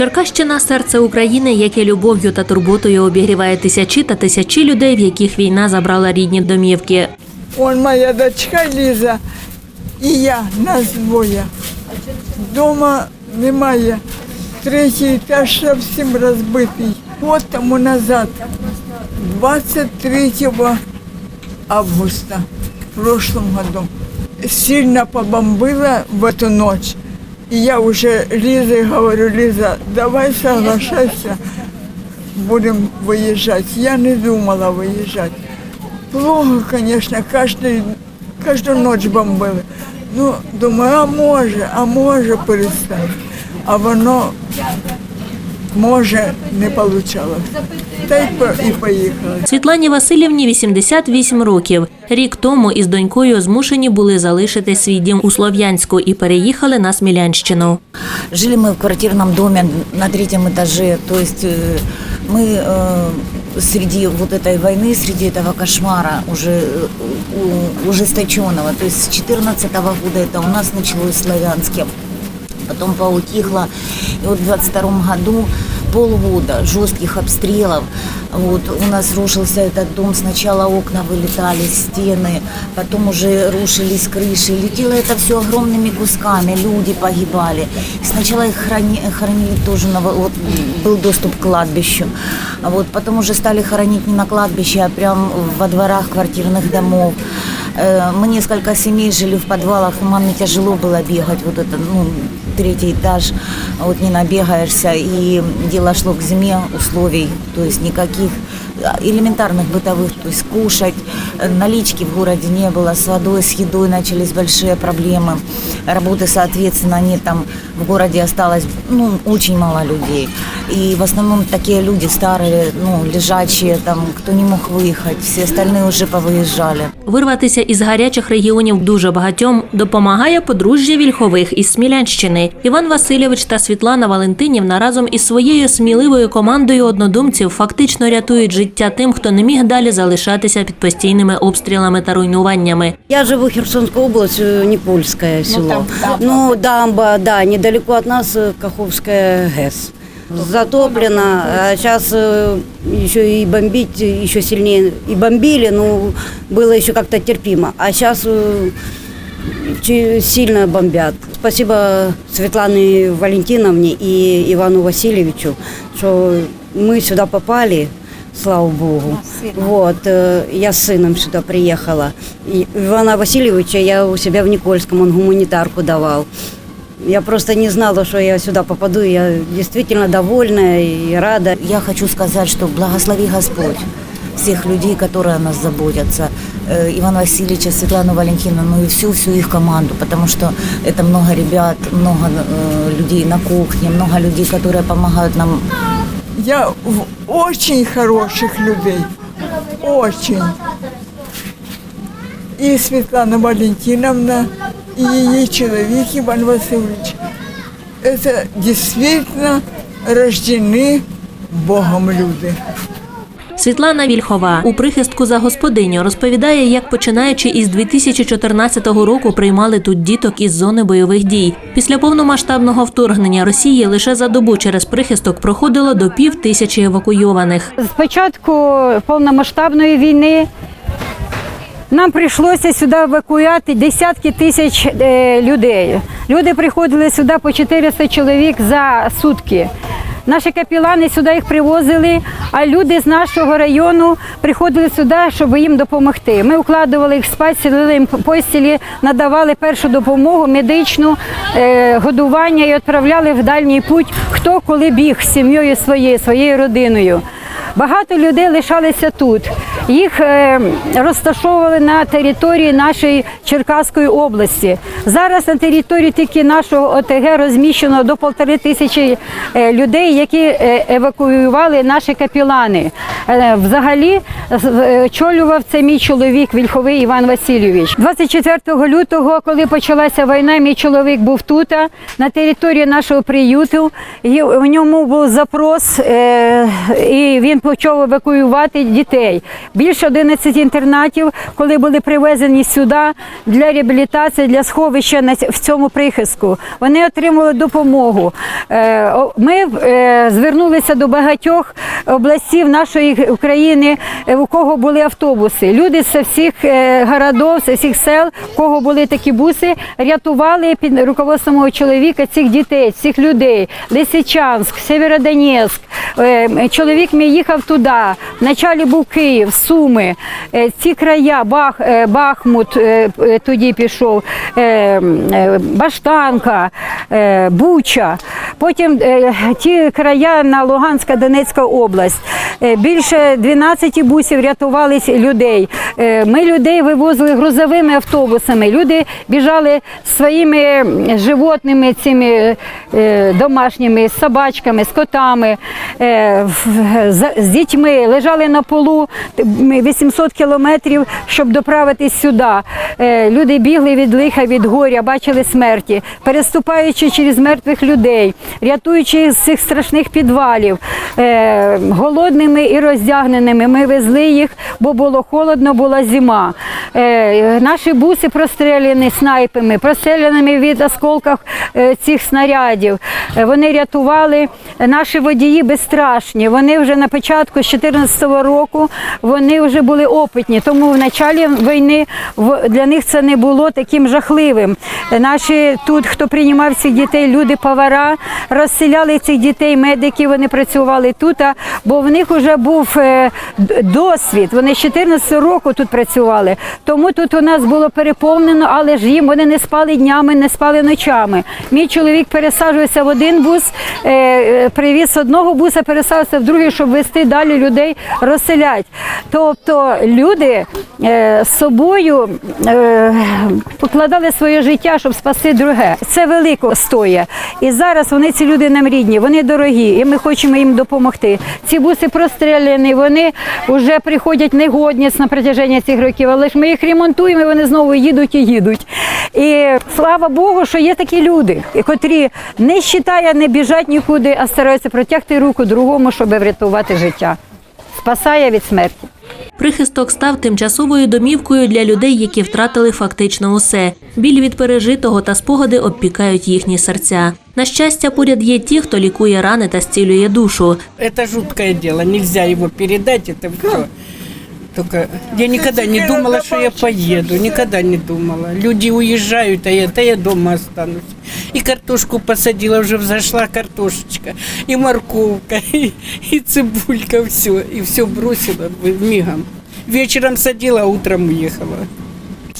Черкащина серце України, яке любов'ю та турботою обігріває тисячі та тисячі людей, в яких війна забрала рідні домівки. Он моя дочка Ліза і я, нас двоє. Дома немає. Третій етаж зовсім розбитий. Год тому назад, 23 августа в прошлом году, сильно побомбила в эту ночь. И я уже Лизе говорю, Лиза, давай соглашайся, будем выезжать. Я не думала выезжать. Плохо, конечно, каждый, каждую ночь бомбили. Ну, думаю, а може, а може перестати. А воно може не получалось. Та й по- і поїхала. Світлані Васильівні 88 років. Рік тому із донькою змушені були залишити свій дім у Слов'янську і переїхали на Смілянщину. Жили мы в квартирном доме на третьем этаже. То есть э, мы э, среди вот этой войны, среди этого кошмара уже э, у- ужесточенного, то есть с 14 года это у нас началось в Славянске, потом поутихло. И вот в 22 году полгода жестких обстрелов. Вот у нас рушился этот дом. Сначала окна вылетали, стены, потом уже рушились крыши. Летело это все огромными кусками, люди погибали. Сначала их храни- хоронили тоже, на, во- вот был доступ к кладбищу. А вот потом уже стали хоронить не на кладбище, а прям во дворах квартирных домов. Э, Мы несколько семей жили в подвалах, и маме тяжело было бегать, вот это, ну, третий этаж, а вот не набегаешься, и дело шло к зиме условий, то есть никаких а, элементарных бытовых, то есть кушать, э, налички в городе не было, с водой, с едой начались большие проблемы, работы, соответственно, нет, там в городе осталось, ну, очень мало людей, и в основном такие люди старые, ну, лежачие, там, кто не мог выехать, все остальные уже повыезжали. Вирватися із гарячих регіонів дуже багатьом допомагає подружжя Вільхових із Смілянщини. Іван Васильович та Світлана Валентинівна разом із своєю сміливою командою однодумців фактично рятують життя тим, хто не міг далі залишатися під постійними обстрілами та руйнуваннями. Я живу в Херсонской области, э, Никольское село. Ну, дамба, да, недалеко от нас э, Каховская ГЭС. Затоплено, а сейчас еще и бомбить еще сильнее. И бомбили, ну, было еще как-то терпимо. А сейчас сильно бомбят. Спасибо Светлане Валентиновне и Ивану Васильевичу, что мы сюда попали, слава Богу. Вот, э, я с сыном сюда приехала. И Ивана Васильевича я у себя в Никольском, он гуманитарку давал. Я просто не знала, что я сюда попаду. Я действительно довольна и рада. Я хочу сказать, что благослови Господь всех людей, которые о нас заботятся, э, Ивана Васильевича, Светлану Валентиновну, ну и всю-всю их команду, потому что это много ребят, много э, людей на кухне, много людей, которые помогают нам я в очень хороших людей. Очень. И Светлана Валентиновна, и ее человек Иван Васильевич. Это действительно рождены Богом люди. Світлана Вільхова у прихистку за господиню розповідає, як починаючи із 2014 року приймали тут діток із зони бойових дій. Після повномасштабного вторгнення Росії лише за добу через прихисток проходило до пів тисячі евакуйованих. З початку повномасштабної війни нам прийшлося сюди евакуювати десятки тисяч е, людей. Люди приходили сюди по 400 чоловік за сутки. Наші капілани сюди їх привозили, а люди з нашого району приходили сюди, щоб їм допомогти. Ми укладували їх спать, сілили їм постілі, надавали першу допомогу, медичну, е, годування і відправляли в дальній путь, хто коли біг з сім'єю своєю, своєю родиною. Багато людей лишалися тут. Їх е, розташовували на території нашої Черкаської області. Зараз на території тільки нашого ОТГ розміщено до полтори тисячі е, людей, які е, евакуювали наші капілани. Взагалі очолював це мій чоловік Вільховий Іван Васильович. 24 лютого, коли почалася війна, мій чоловік був тут, на території нашого приюту. І в ньому був запрос, і він почав евакуювати дітей. Більше 11 інтернатів, коли були привезені сюди для реабілітації, для сховища в цьому прихистку. Вони отримали допомогу. Е, Ми е, звернулися до багатьох областів нашої України, е, у кого були автобуси. Люди з всіх городів, з всіх сел, у кого були такі буси, рятували під руководством чоловіка цих дітей, цих людей. Лисичанськ, Сєвєродонецьк. Е, Чоловік мій їхав туди. Вначалі був Київ, Суми, Е, ці края, Бах, е, Бахмут е, тоді пішов, Баштанка, Буча. Потім ті края на Луганська, Донецька область. Більше 12 бусів рятували людей. Ми людей вивозили грузовими автобусами. Люди біжали своїми животними, цими домашніми, з собачками, з котами, з- дітьми, лежали на полу 800 кілометрів, щоб доправитись сюди. Е, Люди бігли від лиха, від горя, бачили смерті, переступаючи через мертвих людей, рятуючи з цих страшних підвалів, е, голодними і роздягненими. Ми везли їх, бо було холодно, була зима. Е, Наші буси простріляні снайпами, простріляними від осколків цих снарядів. Вони рятували наші водії безстрашні. Вони вже на початку з 2014 року вони вже були опитні. Тому в началі війни для них це не було таким жахливим. Наші тут, хто приймав цих дітей, люди повара розселяли цих дітей, медики. Вони працювали тут, бо в них вже був е, досвід. Вони з 14 року тут працювали. Тому тут у нас було переповнено, але ж їм вони не спали днями, не спали ночами. Мій чоловік пересаджувався в один бус, е, е, привіз одного буса, пересадився в другий, щоб вести далі людей розселять. Тобто люди е, з собою е, покладали своє життя, щоб спасти друге. Це велико стоє. І зараз вони ці люди нам рідні, вони дорогі, і ми хочемо їм допомогти. Ці буси простріляні, вони вже приходять негодність на протяження цих років, але ж ми їх ремонтуємо, і вони знову їдуть і їдуть. І слава Богу, що є такі люди, котрі не вважає, не біжать нікуди, а стараються протягти руку другому, щоб врятувати життя. Спасає від смерті. Прихисток став тимчасовою домівкою для людей, які втратили фактично усе. Біль від пережитого та спогади обпікають їхні серця. На щастя, поряд є ті, хто лікує рани та зцілює душу. Це жутке діло, не нельзя його передати. Це все. Только я никогда не думала, что я поеду, никогда не думала. Люди уезжают, а я, да я дома останусь. И картошку посадила, уже взошла картошечка, и морковка, и, и цибулька, все. И все бросила мигом. Вечером садила, а утром уехала.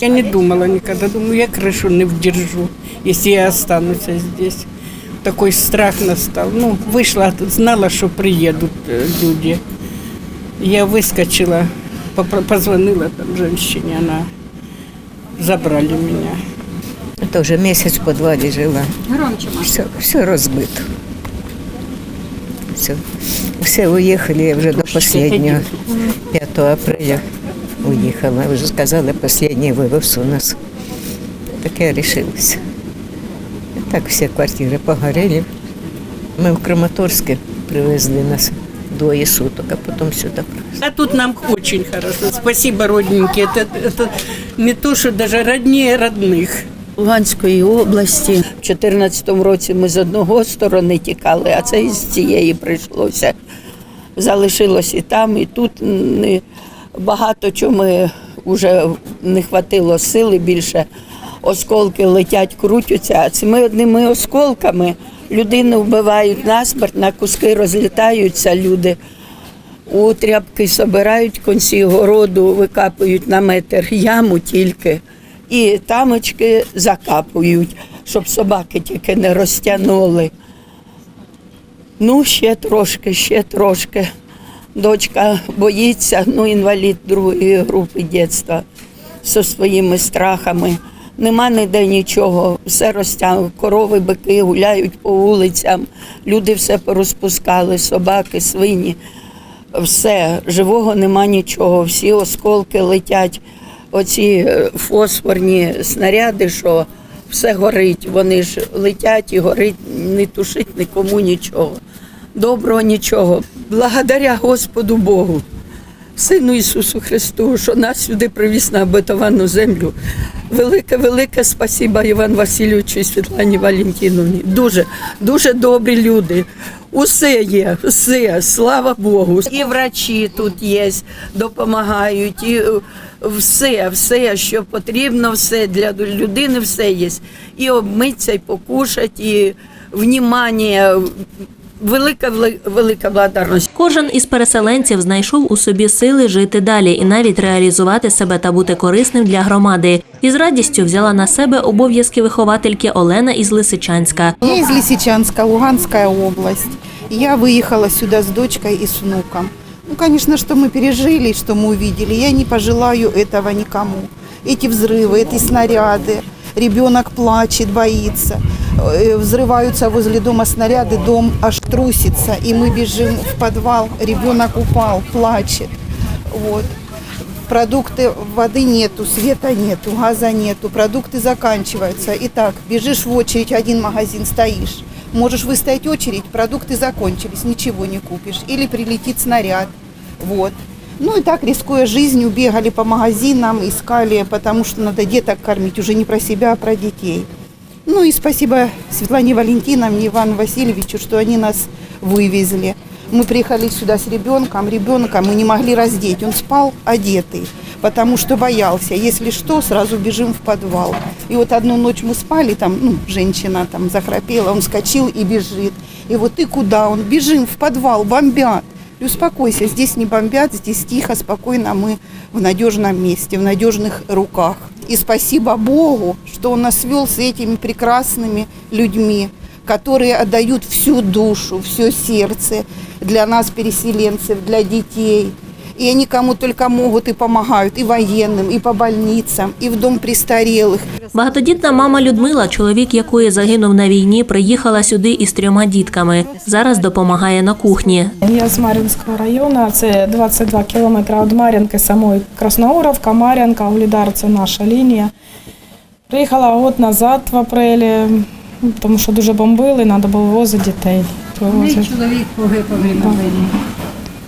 Я не думала никогда, думаю, я крышу не вдержу, если я останусь здесь. Такой страх настал. Ну, вышла, знала, что приедут э, люди. Я выскочила, позвонила там женщине, она забрали меня. Это уже месяц в подвале жила. Все, все разбито. Все. Все уехали, я уже до последнего. 5 апреля уехала. Уже сказала, последний вывоз у нас. Так я решилась. И так все квартиры погорели. Мы в Краматорске привезли нас двое суток, а потом сюда привезли. А тут нам очень хорошо. Спасибо, родненькие. Это, это не то, что даже роднее родных. Луганської області. У 2014 році ми з одного сторони тікали, а це з цієї прийшлося. Залишилось і там, і тут не багато чого ми вже не хватило сили більше. Осколки летять, крутяться, а цими одними осколками людину вбивають насмерть, на куски розлітаються люди. У тряпки собирають конці городу, викапують на метр яму тільки, і тамочки закапують, щоб собаки тільки не розтягнули. Ну, ще трошки, ще трошки. Дочка боїться, ну, інвалід другої групи дитинства зі своїми страхами. Нема ніде нічого, все розтягнуло. Корови, бики гуляють по вулицям, люди все порозпускали, собаки, свині все, живого нема нічого, всі осколки летять, оці е, фосфорні снаряди, що все горить, вони ж летять і горить, не тушить нікому нічого. Доброго нічого. Благодаря Господу Богу. Сину Ісусу Христу, що нас сюди привіз на обетовану землю. Велике, велике спасіба Іван Васильовичу і Світлані Валентиновні. Дуже, дуже добрі люди. Усе є, все, слава Богу. І врачі тут є, допомагають, і е, все, все, що потрібно, все для людини, все є. І обмитися, і покушати, і внімання. Велика, велика, велика благодарність. Кожен із переселенців знайшов у собі сили жити далі і навіть реалізувати себе та бути корисним для громади. І з радістю взяла на себе обов'язки виховательки Олена із Лисичанська. Я из Лисичанска, Луганская область. Я выехала сюда с дочкой и с внуком. Ну, конечно, что мы пережили, что мы увидели, я не пожелаю этого никому. Эти взрывы, эти снаряды, ребенок плачет, боится. Э, Взрываются возле дома снаряды, дом аж трусится, и мы бежим в подвал, ребенок упал, плачет. Вот. Продукты, воды нету, света нету, газа нету, продукты заканчиваются. Итак, бежишь в очередь, один магазин стоишь. Можешь выстоять очередь, продукты закончились, ничего не купишь. Или прилетит снаряд. Вот. Ну и так, рискуя жизнью, бегали по магазинам, искали, потому что надо деток кормить, уже не про себя, а про детей. Ну и спасибо Светлане Валентиновне, Ивану Васильевичу, что они нас вывезли. Мы приехали сюда с ребенком, ребенка мы не могли раздеть, он спал одетый, потому что боялся, если что, сразу бежим в подвал. И вот одну ночь мы спали, там, ну, женщина там захрапела, он вскочил и бежит. И вот ты куда? Он бежим в подвал, бомбят. И успокойся, здесь не бомбят, здесь тихо, спокойно, мы в надежном месте, в надежных руках. И спасибо Богу, что Он нас вел с этими прекрасными людьми, которые отдают всю душу, все сердце для нас, переселенцев, для детей. И они кому только могут и помогают, и военным, и по больницам, и в дом престарелых. Багатодітна мама Людмила, чоловік якої загинув на війні, приїхала сюди із трьома дітками. Зараз допомагає на кухні. Я з Мар'їнського району, це 22 кілометри від Мар'їнки, самої Красноуровка, Мар'їнка, Углідар – це наша лінія. Приїхала год назад в апрелі, тому що дуже бомбили, треба було возити дітей. Вивозити. Чоловік погиб на війні.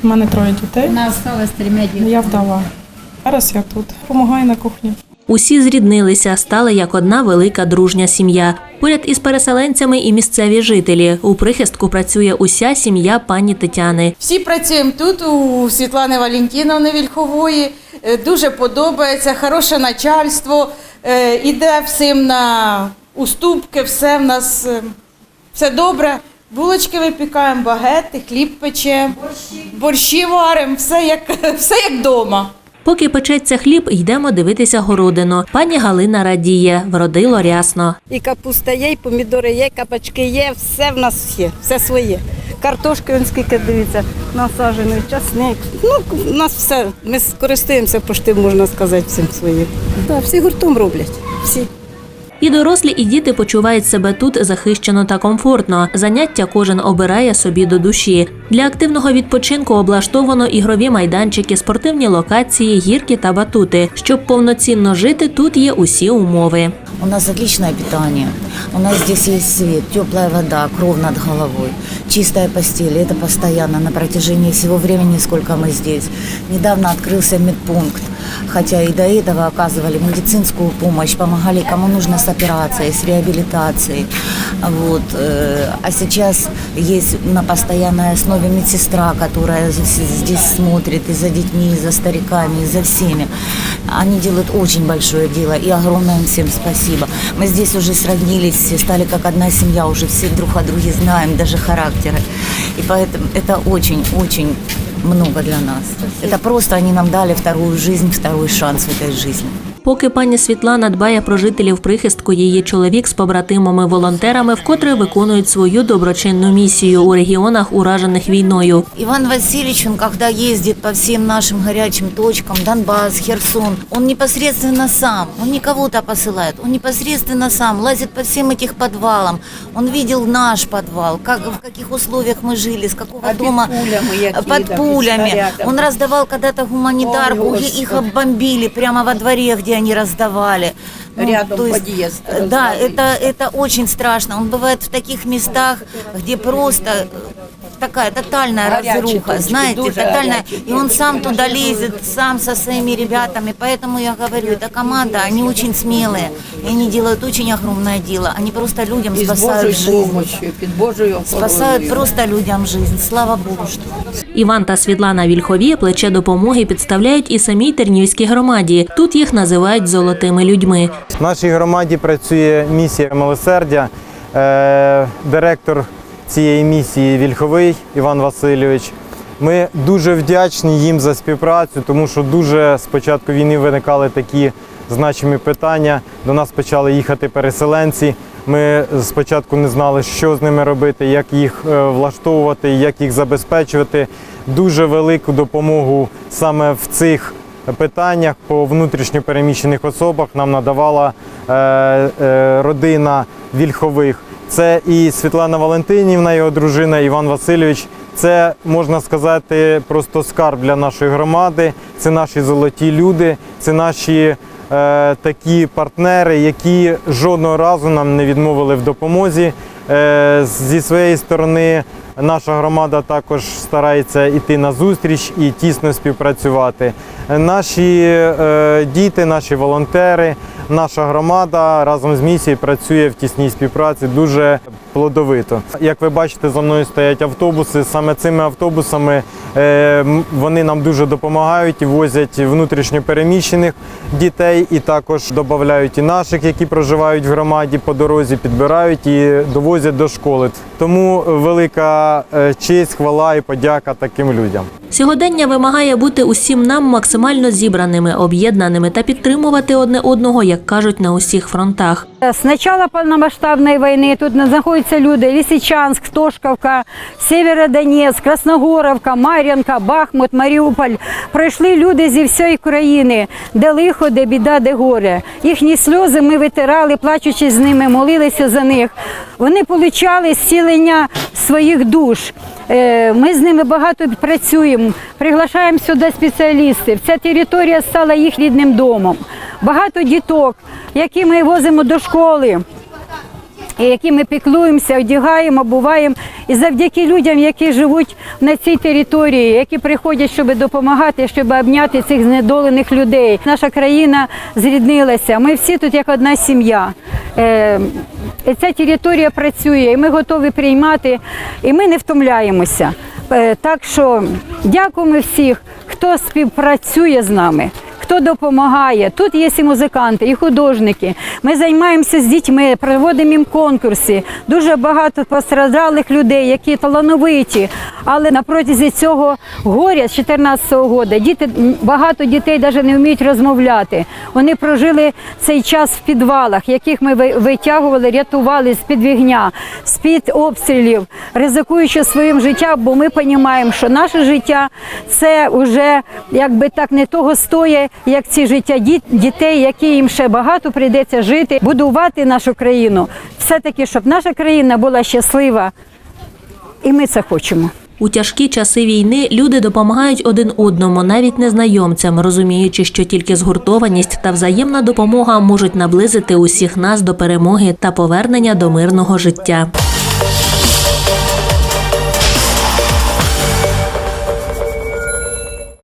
У мене троє дітей, Вона осталась з трьома дітьми. я вдова. Зараз я тут, допомагаю на кухні. Усі зріднилися, стали як одна велика дружня сім'я. Поряд із переселенцями і місцеві жителі. У прихистку працює уся сім'я пані Тетяни. Всі працюємо тут, у Світлани Валентиновни Вільхової. Е, Дуже подобається, хороше начальство, е, іде всім на уступки, все в нас е, все добре. Булочки випікаємо, багети, хліб печемо, борщі борщі варимо, все як, все як вдома. Поки печеться хліб, йдемо дивитися городину. Пані Галина радіє, вродило рясно. І капуста є, і помідори є, капачки є, все в нас є, все своє. Картошки, он скільки дивіться, насаджений, часник. Ну, у нас все, ми користуємося пошти, можна сказати, всім своїм. Да, всі гуртом роблять, всі. І дорослі, і діти почувають себе тут захищено та комфортно. Заняття кожен обирає собі до душі. Для активного відпочинку облаштовано ігрові майданчики, спортивні локації, гірки та батути. Щоб повноцінно жити, тут є усі умови. У нас отличное питание. У нас здесь есть свет, теплая вода, кров над головой, чистая постель. Это постоянно на протяжении всего времени, сколько мы здесь. Недавно открылся медпункт, хотя и до этого оказывали медицинскую помощь, помогали кому нужно с операцией, с реабилитацией. Вот. э, А сейчас есть на постоянной основе медсестра, которая здесь смотрит и за детьми, и за стариками, и за всеми. Они делают очень большое дело, и огромное им всем спасибо. Мы здесь уже сроднились, все стали как одна семья, уже все друг о друге знаем, даже характеры. И поэтому это очень-очень много для нас. Это просто они нам дали вторую жизнь, второй шанс в этой жизни. Поки пані Світлана дбає про жителів прихистку, її чоловік з побратимами-волонтерами вкотре виконують свою доброчинну місію у регіонах, уражених війною. Иван Васильевич, он когда ездит по всем нашим горячим точкам, Донбасс, Херсон, он непосредственно сам, он не кого-то посылает, он непосредственно сам лазит по всем этих подвалам. Он видел наш подвал, как, в каких условиях мы жили, с какого А під дома пулями які, под да, пулями. снарядами. Он раздавал когда-то гуманитарку, Ой, и их Господи. оббомбили прямо во дворе, где они раздавали. Ну, Рядом то есть, подъезд э, Да, раздали. это, это очень страшно. Он бывает в таких местах, где просто э, такая тотальная Горячие разруха, точки, знаете, дуже тотальная. горячие И он точки, сам дуже туда дуже. лезет, сам со своими ребятами. Поэтому я говорю, эта команда, они очень смелые. И они делают очень огромное дело. Они просто людям І з спасают Божою жизнь. допомогою, під Божою Спасают охороною. просто людям жизнь. Слава Богу, что Іван та Світлана Вільхові плече допомоги підставляють і самій Тернівській громаді. Тут їх називають золотими людьми. В нашій громаді працює місія милосердя. Е, Директор цієї місії Вільховий Іван Васильович. Ми дуже вдячні їм за співпрацю, тому що дуже з початку війни виникали такі значимі питання. До нас почали їхати переселенці. Ми спочатку не знали, що з ними робити, як їх е, влаштовувати, як їх забезпечувати. Дуже велику допомогу саме в цих питаннях по внутрішньо переміщених особах нам надавала е, е, родина Вільхових. Це і Світлана Валентинівна, його дружина Іван Васильович. Це можна сказати просто скарб для нашої громади. Це наші золоті люди, це наші е, такі партнери, які жодного разу нам не відмовили в допомозі. Е, зі своєї сторони наша громада також старається йти на зустріч і тісно співпрацювати. Наші е, діти, наші волонтери, наша громада разом з місією працює в тісній співпраці дуже плодовито. Як ви бачите, за мною стоять автобуси. Саме цими автобусами е, вони нам дуже допомагають і возять внутрішньо переміщених дітей, і також додають і наших, які проживають в громаді по дорозі, підбирають і довозять до школи. Тому велика е, честь, хвала і подяка таким людям. Сьогодення вимагає бути усім нам максимально зібраними, об'єднаними та підтримувати одне одного, як кажуть на усіх фронтах. С начала полномасштабной войны тут знаходяться люди Лисичанск, Тошковка, Северодонецк, Красногоровка, Мар'янка, Бахмут, Маріуполь. Пройшли люди зі всієї країни, де лихо, де біда, де горе. Їхні сльози ми витирали, плачучи з ними, молилися за них. Вони отримали зцілення своїх душ. Е, Ми з ними багато працюємо, приглашаємо сюди спеціалістів. Ця територія стала їх рідним домом. Багато діток, які ми возимо до школи. Які ми піклуємося, одягаємо, обуваємо. І завдяки людям, які живуть на цій території, які приходять, щоб допомагати, щоб обняти цих знедолених людей. Наша країна зріднилася. Ми всі тут як одна сім'я. Ця територія працює, і ми готові приймати, і ми не втомляємося. Е, так що дякуємо всіх, хто співпрацює з нами. Хто допомагає? Тут є і музиканти, і художники. Ми займаємося з дітьми, проводимо їм конкурси. Дуже багато постраждалих людей, які талановиті. Але на протязі цього горя з 14-го року діти багато дітей навіть не вміють розмовляти. Вони прожили цей час в підвалах, яких ми витягували, рятували з під вігня, з під обстрілів, ризикуючи своїм життям, бо ми розуміємо, що наше життя це вже якби так не того стоє, як ці життя дітей, які їм ще багато прийдеться жити, будувати нашу країну. Все-таки, щоб наша країна була щаслива, і ми це хочемо. У тяжкі часи війни люди допомагають один одному, навіть незнайомцям, розуміючи, що тільки згуртованість та взаємна допомога можуть наблизити усіх нас до перемоги та повернення до мирного життя.